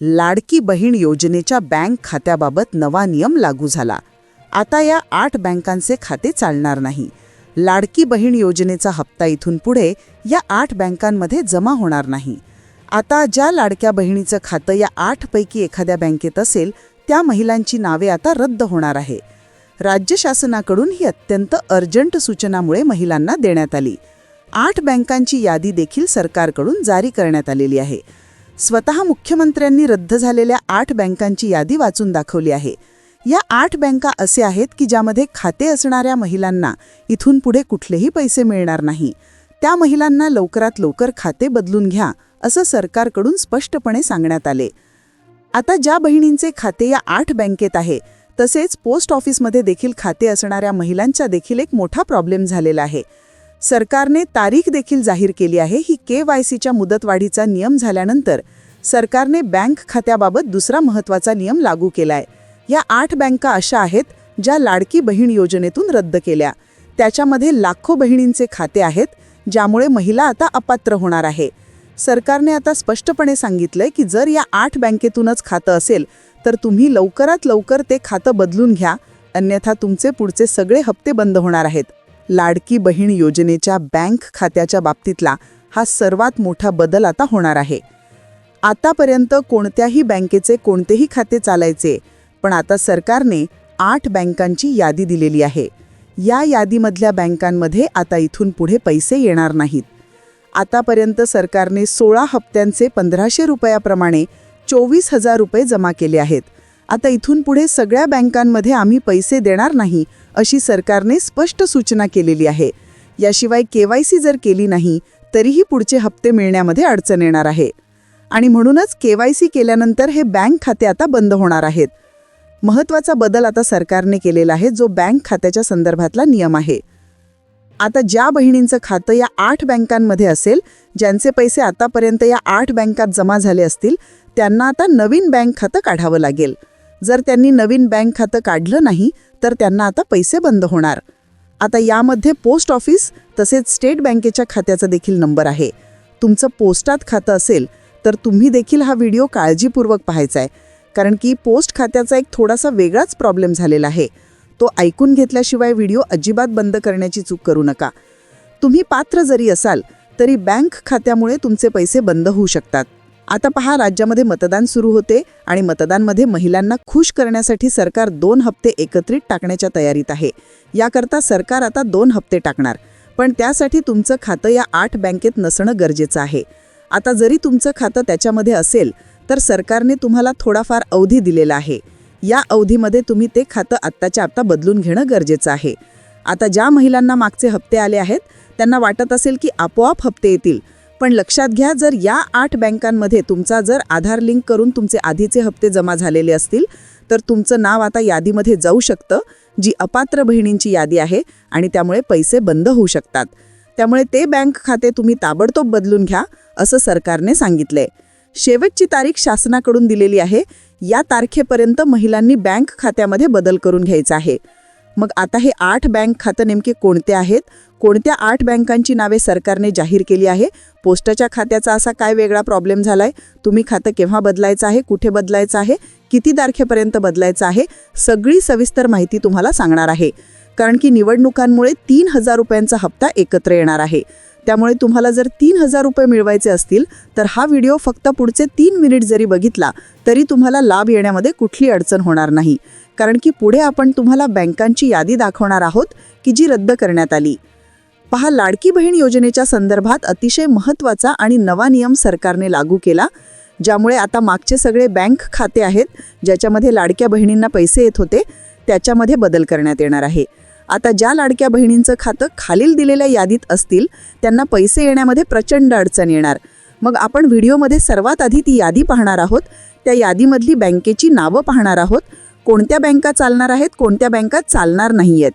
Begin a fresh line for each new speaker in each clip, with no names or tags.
लाडकी बहीण योजनेच्या बँक खात्याबाबत नवा नियम लागू झाला. आता या आठ बँकांचे खाते चालणार नाही. लाडकी बहीण योजनेचा हप्ता इथून पुढे या आठ बँकांमध्ये जमा होणार नाही. आता ज्या लाडक्या बहिणीचं खातं या आठपैकी एखाद्या बँकेत असेल त्या महिलांची नावे आता रद्द होणार आहे. राज्य शासनाकडून ही अत्यंत अर्जंट सूचनामुळे महिलांना देण्यात आली. आठ बँकांची यादी देखील सरकारकडून जारी करण्यात आलेली आहे. स्वतः मुख्यमंत्र्यांनी रद्द झालेल्या आठ बँकांची यादी वाचून दाखवली आहे. या आठ बँका असे आहेत की ज्यामध्ये खाते असणाऱ्या महिलांना इथून पुढे कुठलेही पैसे मिळणार नाही. त्या महिलांना लवकरात लवकर खाते बदलून घ्या असं सरकारकडून स्पष्टपणे सांगण्यात आले. आता ज्या बहिणींचे खाते या आठ बँकेत आहे तसेच पोस्ट ऑफिसमध्ये देखील खाते असणाऱ्या महिलांचा देखील एक मोठा प्रॉब्लेम झालेला आहे. सरकारने तारीख देखील जाहीर केली आहे. ही के वाय सीच्या मुदतवाढीचा नियम झाल्यानंतर सरकारने बँक खात्याबाबत दुसरा महत्त्वाचा नियम लागू केलाय. या आठ बँका अशा आहेत ज्या लाडकी बहीण योजनेतून रद्द केल्या. त्याच्यामध्ये लाखो बहिणींचे खाते आहेत ज्यामुळे महिला आता अपात्र होणार आहे. सरकारने आता स्पष्टपणे सांगितलंय की जर या आठ बँकेतूनच खातं असेल तर तुम्ही लवकरात लवकर ते खातं बदलून घ्या. अन्यथा तुमचे पुढचे सगळे हप्ते बंद होणार आहेत. लाडकी बहीण योजनेच्या बँक खात्याच्या बाबतीतला हा सर्वात मोठा बदल आता होणार आहे. आतापर्यंत कोणत्याही बँकेचे कोणतेही खाते चालायचे पण आता सरकारने आठ बँकांची यादी दिलेली आहे. या यादीमधल्या बँकांमध्ये आता इथून पुढे पैसे येणार नाहीत. आतापर्यंत सरकारने सोळा हप्त्यांचे पंधराशे रुपयाप्रमाणे चोवीस हजार रुपये जमा केले आहेत. आता इथून पुढे सगळ्या बँकांमध्ये आम्ही पैसे देणार नाही अशी सरकारने स्पष्ट सूचना केलेली आहे. याशिवाय के वाय सी जर केली नाही तरीही पुढचे हप्ते मिळण्यामध्ये अडचण येणार आहे. आणि म्हणूनच के वाय सी केल्यानंतर हे बँक खाते आता बंद होणार आहेत. महत्त्वाचा बदल आता सरकारने केलेला आहे जो बँक खात्याच्या संदर्भातला नियम आहे. आता ज्या बहिणींचं खातं या आठ बँकांमध्ये असेल ज्यांचे पैसे आतापर्यंत या आठ बँकात जमा झाले असतील त्यांना आता नवीन बँक खातं काढावं लागेल. जर त्यांनी नवीन बँक खातं काढलं नाही तर त्यांना आता पैसे बंद होणार. आता यामध्ये पोस्ट ऑफिस तसेच स्टेट बँकेच्या खात्याचा देखील नंबर आहे. तुमचं पोस्टात खातं असेल तर तुम्ही देखील हा व्हिडिओ काळजीपूर्वक पाहायचा आहे कारण की पोस्ट खात्याचा एक थोडासा वेगळाच प्रॉब्लेम झालेला आहे. तो ऐकून घेतल्याशिवाय व्हिडिओ अजिबात बंद करण्याची चूक करू नका. तुम्ही पात्र जरी असाल तरी बँक खात्यामुळे तुमचे पैसे बंद होऊ शकतात. आता पहा राज्यामध्ये मतदान सुरू होते आणि मतदानमध्ये महिलांना खुश करण्यासाठी सरकार दोन हप्ते एकत्रित टाकण्याच्या तयारीत आहे. याकरता सरकार आता दोन हप्ते टाकणार. पण त्यासाठी तुमचं खातं या आठ बँकेत नसणं गरजेचं आहे. आता जरी तुमचं खातं त्याच्यामध्ये असेल तर सरकारने तुम्हाला थोडाफार अवधी दिलेला आहे. या अवधीमध्ये तुम्ही ते खातं आत्ताच्या आत्ता बदलून घेणं गरजेचं आहे. आता ज्या महिलांना मागचे हप्ते आले आहेत त्यांना वाटत असेल की आपोआप हप्ते येतील. पण लक्षात घ्या जर या आठ बँकांमध्ये तुमचा जर आधार लिंक करून तुमचे आधीचे हप्ते जमा झालेले असतील तर तुमचं नाव आता यादीमध्ये जाऊ शकतं जी अपात्र बहिणींची यादी आहे आणि त्यामुळे पैसे बंद होऊ शकतात. त्यामुळे ते बँक खाते तुम्ही ताबडतोब बदलून घ्या असं सरकारने सांगितलंय. शेवटची तारीख शासनाकडून दिलेली आहे. या तारखेपर्यंत महिलांनी बँक खात्यामध्ये बदल करून घ्यायचा आहे. मग आता हे आठ बँक खातं नेमके कोणते आहेत? कोणत्या आठ बँकांची नावे सरकारने जाहीर केली आहे? पोस्टाच्या खात्याचा असा काय वेगळा प्रॉब्लेम झाला आहे तुम्ही खातं केव्हा बदलायचं आहे? कुठे बदलायचं आहे? किती तारखेपर्यंत बदलायचं आहे? सगळी सविस्तर माहिती तुम्हाला सांगणार आहे. कारण की निवडणुकांमुळे तीन हजार रुपयांचा हप्ता एकत्र येणार आहे. त्यामुळे तुम्हाला जर तीन हजार रुपये मिळवायचे असतील तर हा व्हिडिओ फक्त पुढचे तीन मिनिट जरी बघितला तरी तुम्हाला लाभ येण्यामध्ये कुठली अडचण होणार नाही. कारण की पुढे आपण तुम्हाला बँकांची यादी दाखवणार आहोत की जी रद्द करण्यात आली. पहा लाडकी बहीण योजनेच्या संदर्भात अतिशय महत्त्वाचा आणि नवा नियम सरकारने लागू केला ज्यामुळे आता मागचे सगळे बँक खाते आहेत ज्याच्यामध्ये लाडक्या बहिणींना पैसे येत होते त्याच्यामध्ये बदल करण्यात येणार आहे. आता ज्या लाडक्या बहिणींचं खातं खालील दिलेल्या यादीत असतील त्यांना पैसे येण्यामध्ये प्रचंड अडचण येणार. मग आपण व्हिडिओमध्ये सर्वात आधी ती यादी पाहणार आहोत त्या यादीमधली बँकेची नावं पाहणार आहोत कोणत्या बँका चालणार आहेत कोणत्या बँका चालणार नाही आहेत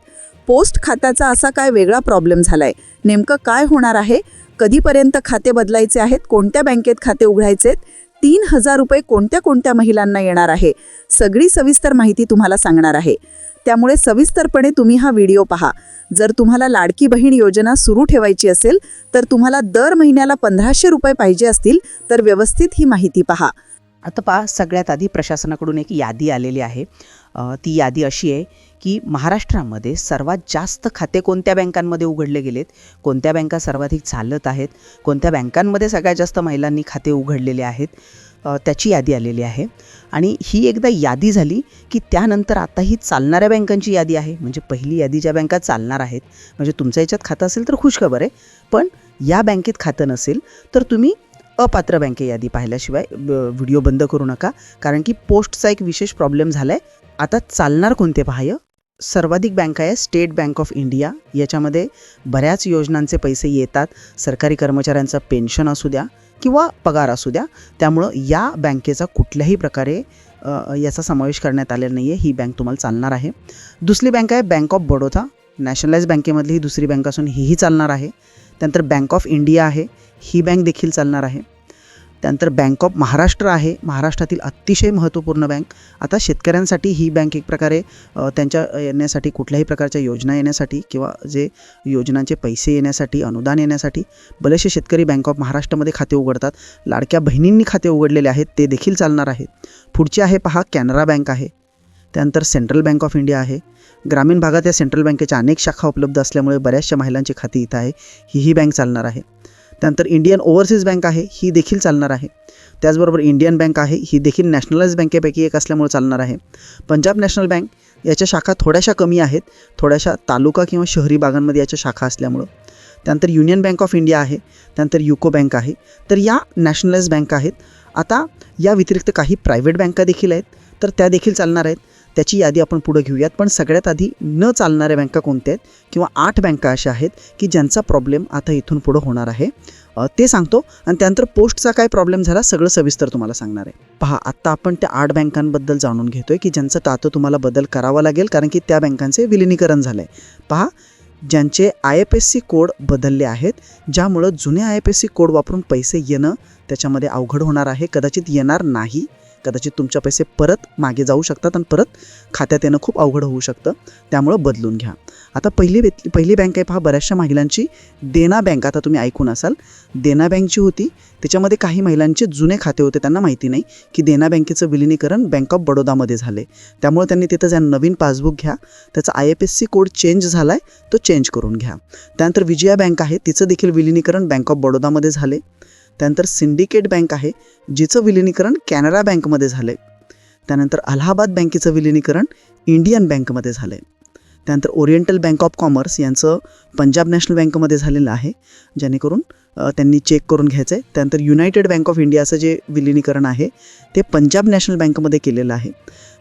पोस्ट खात्याचा असा काय वेगळा प्रॉब्लेम झाला आहे नेमकं काय होणार आहे? कधीपर्यंत खाते बदलायचे आहेत? कोणत्या बँकेत खाते उघडायचे आहेत तीन हजार रुपये कोणत्या कोणत्या महिलांना येणार आहे? सगळी सविस्तर माहिती तुम्हाला सांगणार आहे. त्यामुळे सविस्तरपणे तुम्ही हा व्हिडिओ पहा. जर तुम्हाला लाडकी बहीण योजना सुरू ठेवायची असेल तर तुम्हाला दर महिन्याला पंधराशे रुपये पाहिजे असतील तर व्यवस्थित ही माहिती पहा.
आता पहा सगळ्यात आधी प्रशासनाकडून एक यादी आलेली आहे. ती यादी अशी आहे की महाराष्ट्रामध्ये सर्वात जास्त खाते कोणत्या बँकांमध्ये उघडले गेलेत? कोणत्या बँका सर्वाधिक चालत आहेत? कोणत्या बँकांमध्ये सगळ्यात जास्त महिलांनी खाते उघडलेले आहेत? त्याची यादी आलेली आहे. आणि ही एकदा यादी झाली की त्यानंतर आता ही चालणाऱ्या बँकांची यादी आहे. म्हणजे पहिली यादी ज्या बँका चालणार आहेत म्हणजे तुमच्या याच्यात खातं असेल तर खुशखबर आहे पण या बँकेत खातं नसेल तर तुम्ही अपात्र बँके यादी पाहिल्याशिवाय व्हिडिओ बंद करू नका. कारण की पोस्टचा एक विशेष प्रॉब्लेम झाला आहे आता चालणार कोणते बाह्य सर्वाधिक बँक आहे स्टेट बँक ऑफ इंडिया. याच्यामध्ये बऱ्याच योजनांचे पैसे येतात. सरकारी कर्मचाऱ्यांचं पेन्शन असू द्या किंवा पगार असू द्या. त्यामुळं या बँकेचा कुठल्याही प्रकारे याचा समावेश करण्यात आलेला नाही आहे ही बँक तुम्हाला चालणार आहे. दुसरी बँक आहे बँक ऑफ बडोदा. नॅशनलाइज बँकेमधली ही दुसरी बँक असून हीही चालणार आहे. त्यानंतर बँक ऑफ इंडिया आहे ही बँक देखील चालणार आहे. त्यानंतर बँक ऑफ महाराष्ट्र आहे महाराष्ट्रातील अतिशय महत्त्वपूर्ण बँक. आता शेतकऱ्यांसाठी ही बँक एक प्रकारे त्यांच्या येण्यासाठी कुठल्याही प्रकारच्या योजना येण्यासाठी किंवा जे योजनांचे पैसे येण्यासाठी अनुदान येण्यासाठी बरेचसे शेतकरी बँक ऑफ महाराष्ट्रामध्ये खाते उघडतात. लाडक्या बहिणींनी खाते उघडलेले आहेत ते देखील चालणार आहेत. पुढचे आहे पहा कॅनरा बँक आहे. त्यानंतर सेंट्रल बँक ऑफ इंडिया आहे. ग्रामीण भागात या सेंट्रल बँकेच्या अनेक शाखा उपलब्ध असल्यामुळे बऱ्याचशा महिलांची खाती इथं आहे. ही ही बँक चालणार आहे. त्यानंतर इंडियन ओव्हरसीज बँक आहे ही देखील चालणार आहे. त्याचबरोबर इंडियन बँक आहे ही देखील नॅशनलाइज बँकेपैकी एक असल्यामुळे चालणार आहे. पंजाब नॅशनल बँक याच्या शाखा थोड्याशा कमी आहेत थोड्याशा तालुका किंवा शहरी भागांमध्ये याच्या शाखा असल्यामुळं. त्यानंतर युनियन बँक ऑफ इंडिया आहे त्यानंतर युको बँक आहे. तर या नॅशनलाइज बँक आहेत. आता या व्यतिरिक्त काही प्रायव्हेट बँका देखील आहेत तर त्या देखील चालणार आहेत. त्याची यादी आपण पुढे घेऊयात. पण सगळ्यात आधी न चालणाऱ्या बँका कोणत्या आहेत? किंवा आठ बँका अशा आहेत की ज्यांचा प्रॉब्लेम आता इथून पुढं होणार आहे. ते सांगतो. आणि त्यानंतर पोस्टचा काय प्रॉब्लेम झाला सगळं सविस्तर तुम्हाला सांगणार आहे. पहा आत्ता आपण त्या आठ बँकांबद्दल जाणून घेतोय की ज्यांचं तातं तुम्हाला बदल करावा लागेल कारण की त्या बँकांचे विलिनीकरण झालं आहे पहा ज्यांचे I F S C code बदलले आहेत ज्यामुळं जुने I F S C code वापरून पैसे येणं त्याच्यामध्ये अवघड होणार आहे. कदाचित येणार नाही. कदाचित तुमचे पैसे परत मागे जाऊ शकतात आणि परत खात्यात येणं खूप अवघड होऊ शकतं. त्यामुळं बदलून घ्या. आता पहिली व्यक् पहिली बँक आहे पहा बऱ्याचशा महिलांची. देना बँक आता तुम्ही ऐकून असाल. देना बँक जी होती त्याच्यामध्ये काही महिलांचे जुने खाते होते त्यांना माहिती नाही की देना बँकेचं विलिनीकरण बँक ऑफ बडोदामध्ये झाले त्यामुळे त्यांनी तिथं ज्या नवीन पासबुक घ्या त्याचा I F S C code change झाला आहे तो चेंज करून घ्या. त्यानंतर विजया बँक आहे तिचं देखील विलिनीकरण बँक ऑफ बडोदामध्ये झाले त्यानंतर सिंडिकेट बँक आहे जिचं विलिनीकरण कॅनरा बँकमध्ये झालं आहे त्यानंतर अलाहाबाद बँकेचं विलिनीकरण इंडियन बँकमध्ये झालं आहे त्यानंतर ओरिएंटल बँक ऑफ कॉमर्स यांचं पंजाब नॅशनल बँकमध्ये झालेलं आहे जेणेकरून त्यांनी चेक करून घ्यायचं आहे त्यानंतर युनायटेड बँक ऑफ इंडियाचं जे विलिनीकरण आहे ते पंजाब नॅशनल बँकमध्ये केलेलं आहे.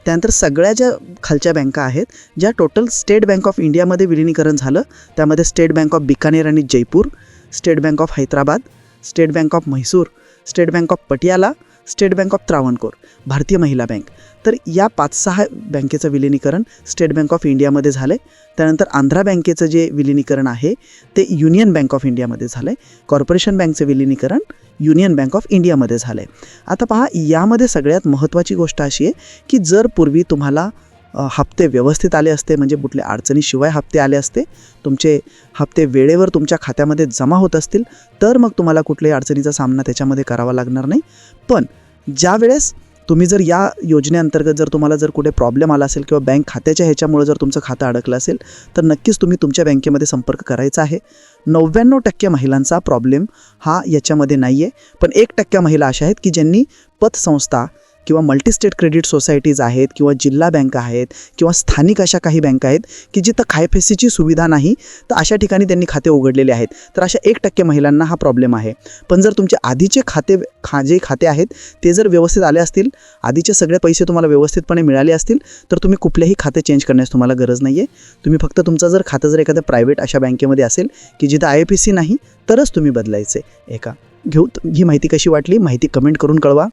त्यानंतर सगळ्या ज्या खालच्या बँका आहेत ज्या टोटल स्टेट बँक ऑफ इंडियामध्ये विलिनीकरण झालं त्यामध्ये स्टेट बँक ऑफ बिकानेर आणि Jaipur state bank of Hyderabad state bank of Mysore state bank of Patiala state bank of Travancore भारतीय महिला बँक. तर या पाच सहा बँकेचं विलिनीकरण स्टेट बँक ऑफ इंडियामध्ये झालं आहे त्यानंतर आंध्रा बँकेचं जे विलिनीकरण आहे ते युनियन बँक ऑफ इंडियामध्ये झालं आहे कॉर्पोरेशन बँकचं विलिनीकरण युनियन बँक ऑफ इंडियामध्ये झालं आहे आता पहा यामध्ये सगळ्यात महत्त्वाची गोष्ट अशी आहे की जर पूर्वी तुम्हाला हप्ते व्यवस्थित आले असते म्हणजे कुठल्या अडचणीशिवाय हप्ते आले असते तुमचे हप्ते वेळेवर तुमच्या खात्यामध्ये जमा होत असतील तर मग तुम्हाला कुठल्याही अडचणीचा सामना त्याच्यामध्ये करावा लागणार नाही. पण ज्या वेळेस तुम्ही जर या योजनेअंतर्गत जर तुम्हाला जर कुठे प्रॉब्लेम आला असेल किंवा बँक खात्याच्या ह्याच्यामुळे जर तुमचं खातं अडकलं असेल तर नक्कीच तुम्ही तुमच्या बँकेमध्ये संपर्क करायचा आहे. नव्याण्णव टक्के महिलांचा प्रॉब्लेम हा याच्यामध्ये नाही आहे पण एक टक्क्या महिला अशा आहेत की ज्यांनी पतसंस्था किंवा मल्टीस्टेट क्रेडिट सोसायटीज आहेत किंवा जिल्हा बँका आहेत किंवा स्थानिक अशा काही बँका आहेत की जिथं खायफेसीची सुविधा नाही तर अशा ठिकाणी त्यांनी खाते उघडलेले आहेत. तर अशा एक टक्के महिलांना हा प्रॉब्लेम आहे. पण जर तुमचे आधीचे खाते खा जे खाते आहेत ते जर व्यवस्थित आले असतील आधीचे सगळे पैसे तुम्हाला व्यवस्थितपणे मिळाले असतील तर तुम्ही कुठलेही खाते चेंज करण्यास तुम्हाला गरज नाही आहे तुम्ही फक्त तुमचं जर खातं जर एखाद्या प्रायव्हेट अशा बँकेमध्ये असेल की जिथं आय पी सी नाही तरच तुम्ही बदलायचे. एका घेऊ ही माहिती कशी वाटली? माहिती कमेंट करून कळवा.